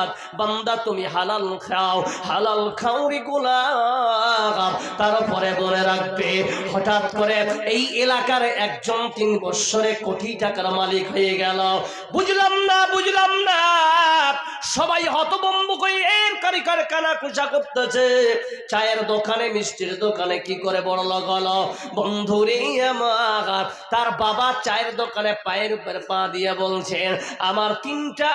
তৈবাত বান্দা তুমি হালাল খাও হালাল খাও রে গোলাম। তারপরে মনে রাখবে, হঠাৎ করে এই এলাকার একজন তিন বৎসরে কোটি টাকার মালিক হয়ে গেল। বুঝলাম না বুঝলাম না। সবাই হতবম্ব করে এর কারিকার কানা কুচা করতেছে। চায়ের দোকানে, মিষ্টির দোকানে কি করে বড় লগল বন্ধুরে আমার, তার বাবা চায়ের দোকানে পায়ের উপরে পা দিয়ে বলছেন, আমার তিনটা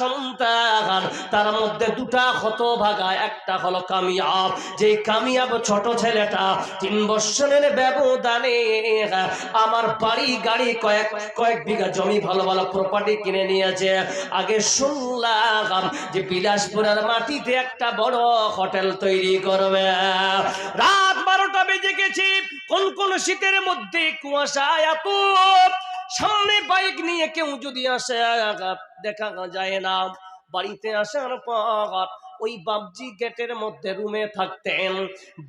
সন্তান, তার মধ্যে দুটা হতভাগা, একটা হলো কামিয়াব। যে কামিয়াব ছোট ছেলেটা তিন বৎসরের ব্যবধানে আমার বাড়ি, গাড়ি, কয়েক কয়েক বিঘা জমি ভালো ভালো প্রপার্টি কিনে নিয়েছে। আগে শুনলাম যে বিলাসপুরের মাটিতে একটা বড় হোটেল তৈরি করবে। রাত বারোটা বেজে গেছি। কোন কোন শীতের মধ্যে কুয়াশা এত সামনে বাইক নিয়ে কেউ যদি আসে, দেখা যায় না। বাড়িতে আসার পর ওই বাবজি গেটের মধ্যে রুমে থাকতেন।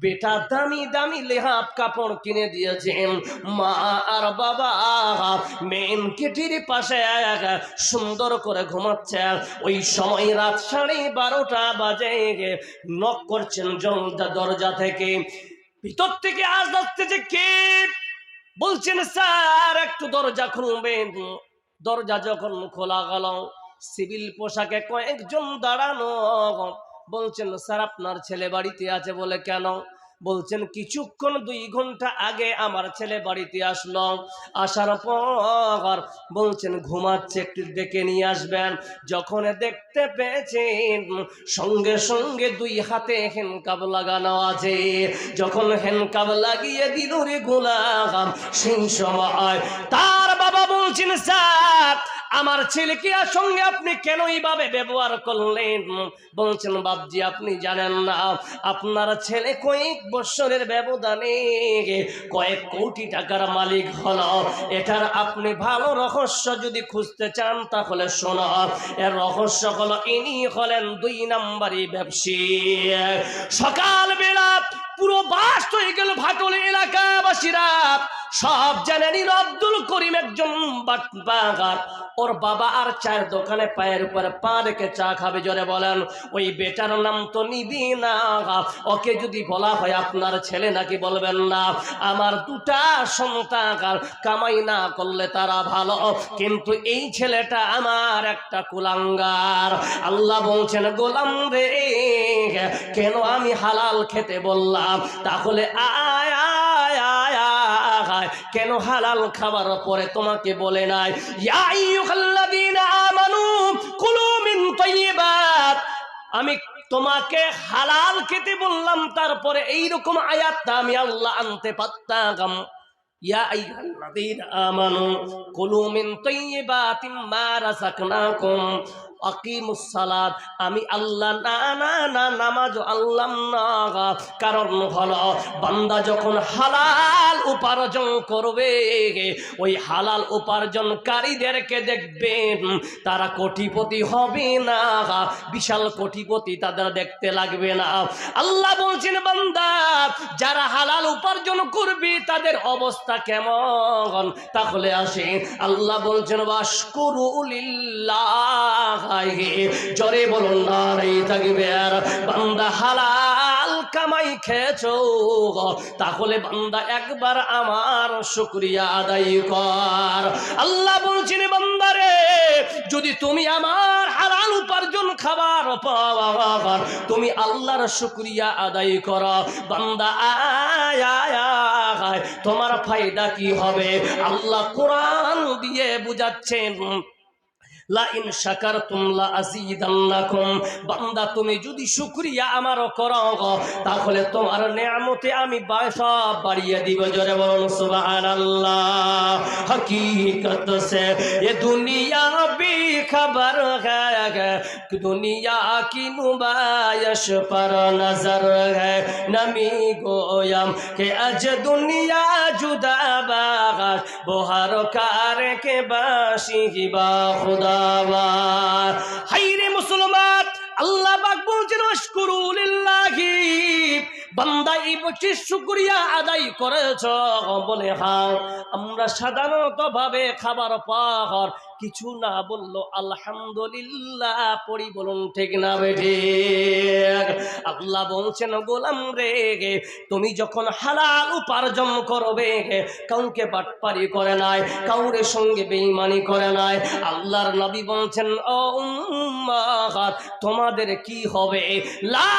বেটা দামি দামি লেহাপ কাপড় কিনে দিয়েছেন। মা আর বাবা মেন গেটের পাশে সুন্দর করে ঘুমাচ্ছে ওই সময় রাত সাড়ে বারোটা বাজে। নক করছেন জলদা দরজা থেকে। ভিতর থেকে আজ আসতেছে কে? বলছেন, স্যার, একটু দরজা খুলবেন। দরজা যখন খোলা গেল সিভিল পোশাকে কয়েকজন দাঁড়ানো। বলছেন, স্যার, আপনার ছেলে বাড়িতে আছে বলে কেন? বলছেন, কিছুক্ষণ দুই ঘণ্টা আগে আমার ছেলে বাড়িতে আসলো। আসার পর বলছেন, ঘুমাচ্ছে, একটু ডেকে নিয়ে আসবেন। যখন দেখতে পেয়েছেন, সঙ্গে সঙ্গে দুই হাতে হেনকাব লাগানো আছে। যখন হেনকাব লাগিয়ে দিল রে গোলাম, সেই সময় বাবা বলছেন স্যার আমার ছেলেকে সঙ্গে আপনি কেন এইভাবে ব্যবহার করলেন? বলছেন বাবজি আপনি জানেন না, আপনার ছেলে কয়েক বছরের ব্যবধানে কয়েক কোটি টাকার মালিক হল। এটার আপনি ভালো রহস্য যদি খুঁজতে চান, তাহলে শোনো, এর রহস্য হলো ইনি হলেন দুই নাম্বারই ব্যবসায়ী সকালবেলা পুরো বাস হয়ে গেল ভাটল এলাকাবাসীরা। সব জানেন আব্দুল করিম একজন বাগার ওর বাবা আর চায়ের দোকানে পায়ের উপরে পা রেখে চা খাবে, জোরে বলেন, ওই বেটার নাম তো নিবি না ওকে যদি বলা হয় আপনার ছেলে নাকি বলবেন না, আমার দুটা সন্তান কামাই না করলে তারা ভালো। কিন্তু এই ছেলেটা আমার একটা কুলাঙ্গার। আল্লাহ বলছেন, গোলাম রে, কেন আমি হালাল খেতে বললাম? তাহলে আয় কেন হালাল খাবার পরে তোমাকে বলে নাই? আমি তোমাকে হালাল খেতে বললাম, তারপরে এইরকম আয়াতটা আমি আল্লাহ আনতে পারতাম। আমানু কুলু মিন তাইয়্যিবাতিম মা রাযাকনাকুম। আকিমুস সালাত আমি আল্লাহ, না না না, নামাজ আল্লাহ না। কারণ হলো, বান্দা যখন হালাল উপার্জন করবে, ওই হালাল উপার্জনকারীদেরকে দেখবেন তারা কোটিপতি হবে না। বিশাল কোটিপতি তাদের দেখতে লাগবে না। আল্লাহ বলছেন, বান্দা, যারা হালাল উপার্জন করবে, তাদের অবস্থা কেমন? তাহলে আসে আল্লাহ বলছেন বাস করুলিল্লাহ জরে বলুন আর বান্দা হালাল কামাই খেয়েছো তাহলে বান্দা একবার আমার শুক্রিয়া আদায় কর। আল্লাহ বলছেন বান্দারে যদি তুমি আমার হালাল উপার্জন খাবার পাওয়ার তুমি আল্লাহর শুক্রিয়া আদায় কর। বান্দা আয় আয়, তোমার ফায়দা কি হবে? আল্লাহ কোরআন দিয়ে বুঝাচ্ছেন লা ইন শাকারতুম লা আজিদান্নাকুম বান্দা, তুমি যদি শুকরিয়া আমারও কর, তাহলে তোমার নিয়ামতে আমি সব বাড়িয়ে দিব, জোরে বলুন সুবহানাল্লাহ। হকিকত সে, এ দুনিয়া বি খবর দুনিয়া কি নুবায়স পর নজর হমি গোয়ম কে আজ দুনিয়া জুদা বাগাস বোহার কার কে বাসি বা খুদাবা হাইরে মুসলমান আল্লাহ বাক বলছেন অশকুরুলিল্লাহ বান্দা এই বছর শুক্রিয়া আদায় করেছ। বলে হ্যাঁ আমরা সাধারণত ভাবে খাবার পাওয়ার কিছু না বলল, আলহামদুলিল্লাহ পড়ি বলুন ঠিক না বেঠে আল্লাহ বলছেন, গোলাম রে, তুমি যখন হালাল উপার্জন করবে, কাউকে বাটপারি করে নাই, কাউরে সঙ্গে বেইমানি করে নাই। আল্লাহর নবী বলছেন, ও তোমাদের কি হবে? লা